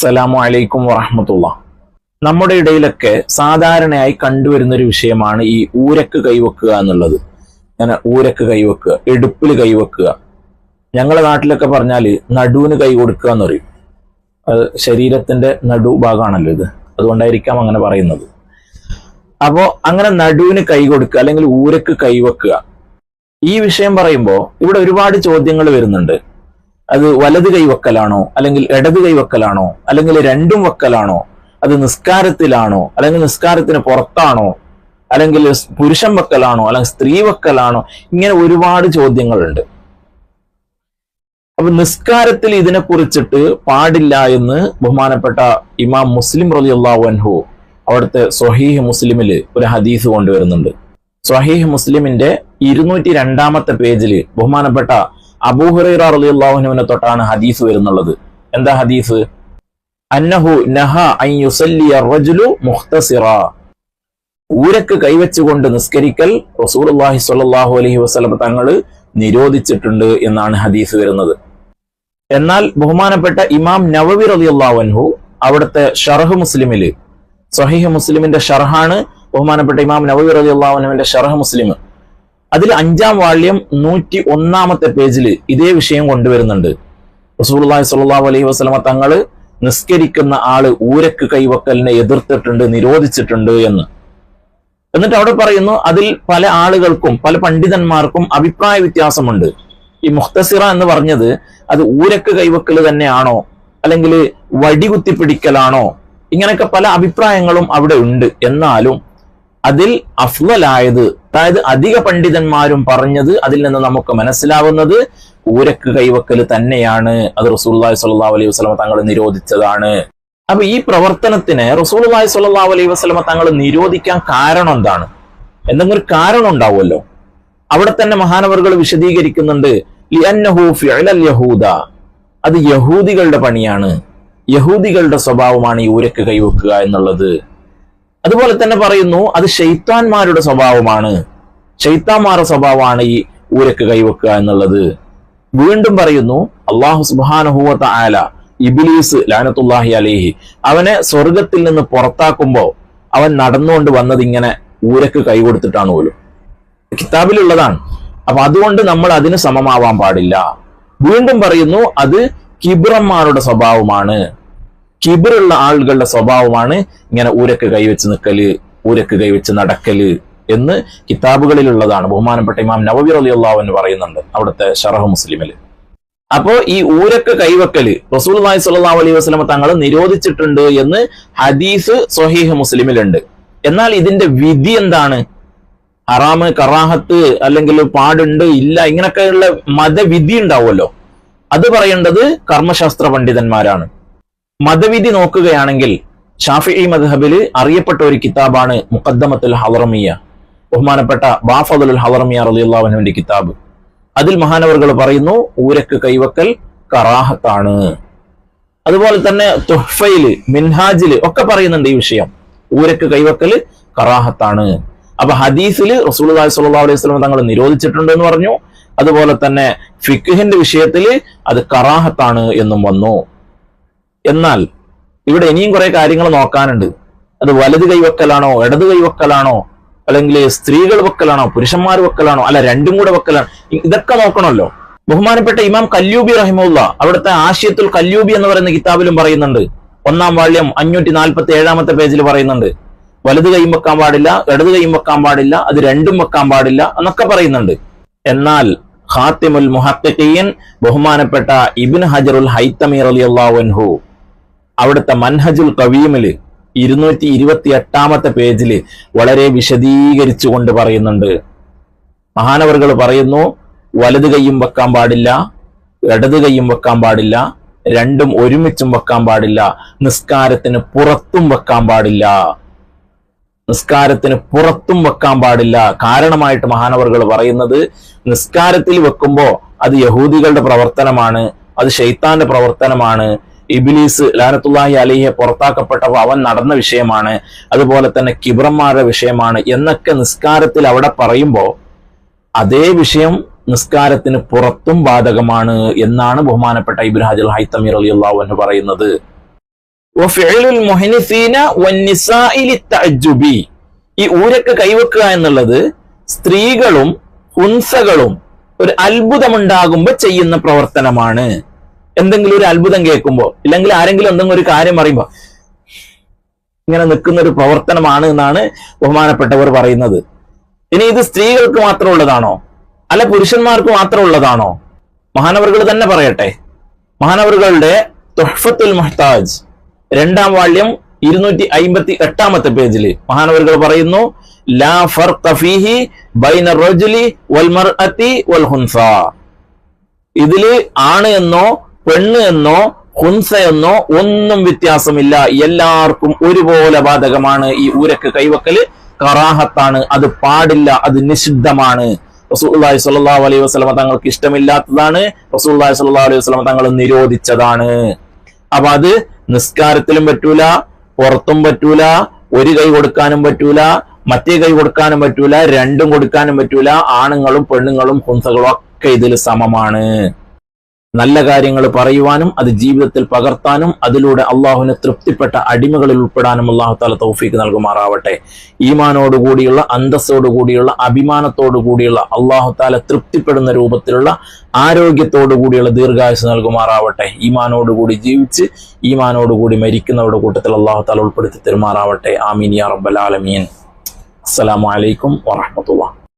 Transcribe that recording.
അസ്സലാമു അലൈക്കും വറഹമത്തുള്ള. നമ്മുടെ ഇടയിലൊക്കെ സാധാരണയായി കണ്ടുവരുന്ന ഒരു വിഷയമാണ് ഈ ഊരക്ക് കൈവെക്കുക എന്നുള്ളത്. അങ്ങനെ ഊരക്ക് കൈവെക്കുക എടുപ്പിൽ കൈവെക്കുക. ഞങ്ങളുടെ നാട്ടിലൊക്കെ പറഞ്ഞാൽ നടുവിന് കൈ കൊടുക്കുക എന്ന് പറയും. അത് ശരീരത്തിന്റെ നടു ഭാഗമാണല്ലോ ഇത്. അതുകൊണ്ടായിരിക്കാം അങ്ങനെ പറയുന്നത്. അപ്പോ അങ്ങനെ നടുവിന് കൈ കൊടുക്കുക അല്ലെങ്കിൽ ഊരക്ക് കൈവെക്കുക ഈ വിഷയം പറയുമ്പോൾ ഇവിടെ ഒരുപാട് ചോദ്യങ്ങൾ വരുന്നുണ്ട്. അത് വലത് കൈ വക്കലാണോ? അല്ലെങ്കിൽ ഇടത് കൈ വക്കലാണോ? അല്ലെങ്കിൽ രണ്ടും വക്കലാണോ? അത് നിസ്കാരത്തിലാണോ? അല്ലെങ്കിൽ നിസ്കാരത്തിന് പുറത്താണോ? അല്ലെങ്കിൽ പുരുഷൻ വക്കലാണോ? അല്ലെങ്കിൽ സ്ത്രീ വക്കലാണോ? ഇങ്ങനെ ഒരുപാട് ചോദ്യങ്ങളുണ്ട്. അപ്പൊ നിസ്കാരത്തിൽ ഇതിനെ കുറിച്ചിട്ട് പാടില്ല എന്ന് ബഹുമാനപ്പെട്ട ഇമാം മുസ്ലിം റലിയുള്ളാഹു അൻഹു അവിടുത്തെ സൊഹീഹ് മുസ്ലിമിൽ ഒരു ഹദീസ് കൊണ്ടുവരുന്നുണ്ട്. സൊഹീഹ് മുസ്ലിമിന്റെ ഇരുന്നൂറ്റി രണ്ടാമത്തെ പേജിൽ ബഹുമാനപ്പെട്ട അബൂഹുറൈറ തൊട്ടാണ് ഹദീസ് വരുന്നുള്ളത്. എന്താ ഹദീസ്? അന്നഹു നഹ മുഖ്തസിറ. ഊരക്ക് കൈവച്ചുകൊണ്ട് നിസ്കരിക്കൽ റസൂലുള്ളാഹി സ്വല്ലല്ലാഹു അലഹി വസ്ലം തങ്ങൾ നിരോധിച്ചിട്ടുണ്ട് എന്നാണ് ഹദീസ് വരുന്നത്. എന്നാൽ ബഹുമാനപ്പെട്ട ഇമാം നവവി റളിയല്ലാഹു അൻഹു അവിടുത്തെ ഷർഹ് മുസ്ലിമിൽ സഹിഹ് മുസ്ലിമിന്റെ ഷർഹാണ് ബഹുമാനപ്പെട്ട ഇമാം നവവി റളിയല്ലാഹു അൻഹുവിന്റെ ഷർഹ് മുസ്ലിം അതിൽ അഞ്ചാം വാള്യം നൂറ്റി ഒന്നാമത്തെ പേജിൽ ഇതേ വിഷയം കൊണ്ടുവരുന്നുണ്ട്. റസൂർലാഹി സ്വല്ലല്ലാഹു അലൈഹി വസ്ലമ തങ്ങൾ നിസ്കരിക്കുന്ന ആൾ ഊരക്ക് കൈവക്കലിനെ എതിർത്തിട്ടുണ്ട് നിരോധിച്ചിട്ടുണ്ട് എന്ന്. എന്നിട്ട് അവിടെ പറയുന്നു അതിൽ പല ആളുകൾക്കും പല പണ്ഡിതന്മാർക്കും അഭിപ്രായ വ്യത്യാസമുണ്ട്. ഈ മുഖ്തസിറ എന്ന് പറഞ്ഞത് അത് ഊരക്ക് കൈവക്കൽ തന്നെയാണോ? അല്ലെങ്കിൽ വടികുത്തി പിടിക്കലാണോ ഇങ്ങനെയൊക്കെ പല അഭിപ്രായങ്ങളും അവിടെ ഉണ്ട്. എന്നാലും അതിൽ അഫ്വലായത് അതായത് അധിക പണ്ഡിതന്മാരും പറഞ്ഞത് അതിൽ നിന്ന് നമുക്ക് മനസ്സിലാവുന്നത് ഊരക്ക് കൈവക്കൽ തന്നെയാണ്. അത് റസൂള്ളി സ്വല്ലല്ലാഹു അലൈഹി വസ്ലമ തങ്ങൾ നിരോധിച്ചതാണ്. അപ്പൊ ഈ പ്രവർത്തനത്തിന് റസൂള്ളി സ്വല്ലല്ലാഹു അലൈഹി വസ്ലമ തങ്ങൾ നിരോധിക്കാൻ കാരണം എന്താണ്? എന്തെങ്കിലും ഒരു കാരണം ഉണ്ടാവുമല്ലോ? അവിടെ തന്നെ മഹാനവറുകൾ വിശദീകരിക്കുന്നുണ്ട്. യഹൂദ. അത് യഹൂദികളുടെ പണിയാണ്. യഹൂദികളുടെ സ്വഭാവമാണ് ഈ ഊരക്ക് കൈവെക്കുക എന്നുള്ളത്. അതുപോലെ തന്നെ പറയുന്നു അത് ഷെയ്ത്താൻമാരുടെ സ്വഭാവമാണ്. ഷെയ്ത്താന്മാരുടെ സ്വഭാവമാണ് ഈ ഊരക്ക് കൈവെക്കുക എന്നുള്ളത്. വീണ്ടും പറയുന്നു അള്ളാഹു സുബാനുഹൂവത്ത ആല ഇബിലീസ് ലാനത്തുല്ലാഹി അലേഹി അവനെ സ്വർഗത്തിൽ നിന്ന് പുറത്താക്കുമ്പോൾ അവൻ നടന്നുകൊണ്ട് വന്നത് ഇങ്ങനെ ഊരക്ക് കൈകൊടുത്തിട്ടാണ് പോലും. കിതാബിലുള്ളതാണ്. അപ്പൊ അതുകൊണ്ട് നമ്മൾ അതിന് സമമാവാൻ പാടില്ല. വീണ്ടും പറയുന്നു അത് കിബ്രന്മാരുടെ സ്വഭാവമാണ്. കിബിറുള്ള ആളുകളുടെ സ്വഭാവമാണ് ഇങ്ങനെ ഊരക്ക് കൈവച്ച് നിൽക്കൽ ഊരക്ക് കൈവച്ച് നടക്കൽ എന്ന് കിതാബുകളിലുള്ളതാണ്. ബഹുമാനപ്പെട്ട ഇമാം നവവി റളിയല്ലാഹു എന്ന് പറയുന്നുണ്ട് അവിടുത്തെ ഷറഹ് മുസ്ലിമിൽ അപ്പോ ഈ ഊരക്ക് കൈവക്കൽ റസൂൽ സ്വല്ലല്ലാഹു അലൈഹി വസ്ലമ തങ്ങൾ നിരോധിച്ചിട്ടുണ്ട് എന്ന് ഹദീസ് സൊഹീഹ് മുസ്ലിമിലുണ്ട്. എന്നാൽ ഇതിന്റെ വിധി എന്താണ്? ഹറാമ് കറാഹത്ത് അല്ലെങ്കിൽ പാടുണ്ട് ഇല്ല ഇങ്ങനെയൊക്കെയുള്ള മതവിധി ഉണ്ടാവുമല്ലോ. അത് പറയേണ്ടത് കർമ്മശാസ്ത്ര പണ്ഡിതന്മാരാണ്. മതവിധി നോക്കുകയാണെങ്കിൽ ഷാഫി മദ്ഹബിൽ അറിയപ്പെട്ട ഒരു കിതാബാണ് മുഖദ്ദമത്തുൽ ഹവറമിയ ബഹുമാനപ്പെട്ട ബാഫദുൽ ഹവറമിയ റലിയുള്ളാഹുവിന്റെ കിതാബ്. അതിൽ മഹാനവറുകൾ പറയുന്നു ഊരക്ക് കൈവക്കൽ കറാഹത്താണ്. അതുപോലെ തന്നെ തുഹ്ഫയിൽ മിൻഹാജിൽ ഒക്കെ പറയുന്നുണ്ട് ഈ വിഷയം. ഊരക്ക് കൈവക്കൽ കറാഹത്താണ്. അപ്പൊ ഹദീസിൽ റസൂൽ സല്ലാ അലൈഹി വസല്ലം തങ്ങൾ നിരോധിച്ചിട്ടുണ്ട് എന്ന് പറഞ്ഞു. അതുപോലെ തന്നെ ഫിഖിന്റെ വിഷയത്തിൽ അത് കറാഹത്താണ് എന്നും വന്നു. എന്നാൽ ഇവിടെ ഇനിയും കുറെ കാര്യങ്ങൾ നോക്കാനുണ്ട്. അത് വലത് കൈവക്കലാണോ ഇടത് കൈവക്കലാണോ അല്ലെങ്കിൽ സ്ത്രീകൾ വക്കലാണോ പുരുഷന്മാർ വക്കലാണോ അല്ല രണ്ടും കൂടെ വക്കലാണ്. ഇതൊക്കെ നോക്കണമല്ലോ. ബഹുമാനപ്പെട്ട ഇമാം കല്യൂബി റഹിമുള്ള അവിടുത്തെ ആശയത്തുൽ കല്യൂബി എന്ന് പറയുന്ന കിതാബിലും പറയുന്നുണ്ട്. ഒന്നാം വാള്യം അഞ്ഞൂറ്റി നാൽപ്പത്തി ഏഴാമത്തെ പേജിൽ പറയുന്നുണ്ട്. വലത് കൈയും വെക്കാൻ പാടില്ല ഇടത് കൈയും വെക്കാൻ പാടില്ല അത് രണ്ടും വെക്കാൻ പാടില്ല എന്നൊക്കെ പറയുന്നുണ്ട്. എന്നാൽ ഖാത്തിമുൽ മുഹത്തഖീൻ ബഹുമാനപ്പെട്ട ഇബിൻ ഹജറുൽ ഹൈത്തമീർ അലി അള്ളാഹുൻഹു അവിടുത്തെ മൻഹജുൽ കവീമിൽ ഇരുന്നൂറ്റി ഇരുപത്തി എട്ടാമത്തെ പേജിൽ വളരെ വിശദീകരിച്ചു കൊണ്ട് പറയുന്നുണ്ട്. മഹാനവറുകൾ പറയുന്നു വലത് കൈയും വെക്കാൻ പാടില്ല ഇടത് കൈയും വെക്കാൻ പാടില്ല രണ്ടും ഒരുമിച്ചും വെക്കാൻ പാടില്ല നിസ്കാരത്തിന് പുറത്തും വെക്കാൻ പാടില്ല. നിസ്കാരത്തിന് പുറത്തും വെക്കാൻ പാടില്ല. കാരണമായിട്ട് മഹാനവറുകൾ പറയുന്നത് നിസ്കാരത്തിൽ വെക്കുമ്പോ അത് യഹൂദികളുടെ പ്രവർത്തനമാണ് അത് ഷെയ്ത്താന്റെ പ്രവർത്തനമാണ് ഇബിലീസ് ലാനത്തുല്ലാഹി അലിയെ പുറത്താക്കപ്പെട്ടപ്പോൾ അവൻ നടന്ന വിഷയമാണ്. അതുപോലെ തന്നെ കിബ്രന്മാരുടെ വിഷയമാണ് എന്നൊക്കെ നിസ്കാരത്തിൽ അവിടെ പറയുമ്പോൾ അതേ വിഷയം നിസ്കാരത്തിന് പുറത്തും ബാധകമാണ് എന്നാണ് ബഹുമാനപ്പെട്ട ഇബ്രാഹിൽ ഹൈത്തമീർ അലി അള്ളാഹു എന്ന് പറയുന്നത്. ഈ ഊരക്ക് കൈവെക്കുക എന്നുള്ളത് സ്ത്രീകളും ഹുൻസകളും ഒരു അത്ഭുതമുണ്ടാകുമ്പോ ചെയ്യുന്ന പ്രവർത്തനമാണ്. എന്തെങ്കിലും ഒരു അത്ഭുതം കേൾക്കുമ്പോൾ ഇല്ലെങ്കിൽ ആരെങ്കിലും എന്തെങ്കിലും ഒരു കാര്യം പറയുമ്പോ ഇങ്ങനെ നിൽക്കുന്ന ഒരു പ്രവർത്തനമാണ് എന്നാണ് ബഹുമാനപ്പെട്ടവർ പറയുന്നത്. ഇനി ഇത് സ്ത്രീകൾക്ക് മാത്രമുള്ളതാണോ അല്ല പുരുഷന്മാർക്ക് മാത്രമുള്ളതാണോ മഹാനവറുകൾ തന്നെ പറയട്ടെ. മഹാനവറുകളുടെ തൊഹഫത്തുൽ മഹ്താജ് രണ്ടാം വാള്യം ഇരുന്നൂറ്റി അയിമ്പത്തി എട്ടാമത്തെ പേജിൽ മഹാനവറുകൾ പറയുന്നു ലാ വൽ വൽ ഇതിൽ ആണ് എന്നോ പെണ്ണ് എന്നോ ഹുൻസ എന്നോ ഒന്നും വ്യത്യാസമില്ല. എല്ലാവർക്കും ഒരുപോലെ ബാധകമാണ് ഈ ഊരക്ക് കൈവക്കൽ. കറാഹത്താണ്. അത് പാടില്ല. അത് നിഷിദ്ധമാണ്. റസൂലുള്ളാഹി സ്വല്ലല്ലാഹു അലൈഹി വസ്ലമ തങ്ങൾക്ക് ഇഷ്ടമില്ലാത്തതാണ്. റസൂലുള്ളാഹി സ്വല്ലല്ലാഹു അലൈഹി വസ്ലമ തങ്ങൾ നിരോധിച്ചതാണ്. അപ്പൊ അത് നിസ്കാരത്തിലും പറ്റൂല പുറത്തും പറ്റൂല ഒരു കൈ കൊടുക്കാനും പറ്റൂല മറ്റേ കൈ കൊടുക്കാനും പറ്റൂല രണ്ടും കൊടുക്കാനും പറ്റൂല. ആണുങ്ങളും പെണ്ണുങ്ങളും ഹുൻസകളും ഒക്കെ ഇതിൽ സമമാണ്. നല്ല കാര്യങ്ങൾ പറയുവാനും അത് ജീവിതത്തിൽ പകർത്താനും അതിലൂടെ അള്ളാഹുവിനെ തൃപ്തിപ്പെട്ട അടിമകളിൽ ഉൾപ്പെടാനും അള്ളാഹു താല തൗഫീക്ക് നൽകുമാറാവട്ടെ. ഈമാനോടുകൂടിയുള്ള അന്തസ്സോടുകൂടിയുള്ള അഭിമാനത്തോടുകൂടിയുള്ള അള്ളാഹു താല തൃപ്തിപ്പെടുന്ന രൂപത്തിലുള്ള ആരോഗ്യത്തോടു കൂടിയുള്ള ദീർഘായുസ് നൽകുമാറാവട്ടെ. ഈമാനോടുകൂടി ജീവിച്ച് ഈമാനോടുകൂടി മരിക്കുന്നവരുടെ കൂട്ടത്തിൽ അള്ളാഹു താല ഉൾപ്പെടുത്തി തെരുമാറാവട്ടെ. ആമീൻ യാ റബ്ബൽ ആലമീൻ. അസ്സലാമു അലൈക്കും വറഹ്മത്തുള്ളാഹി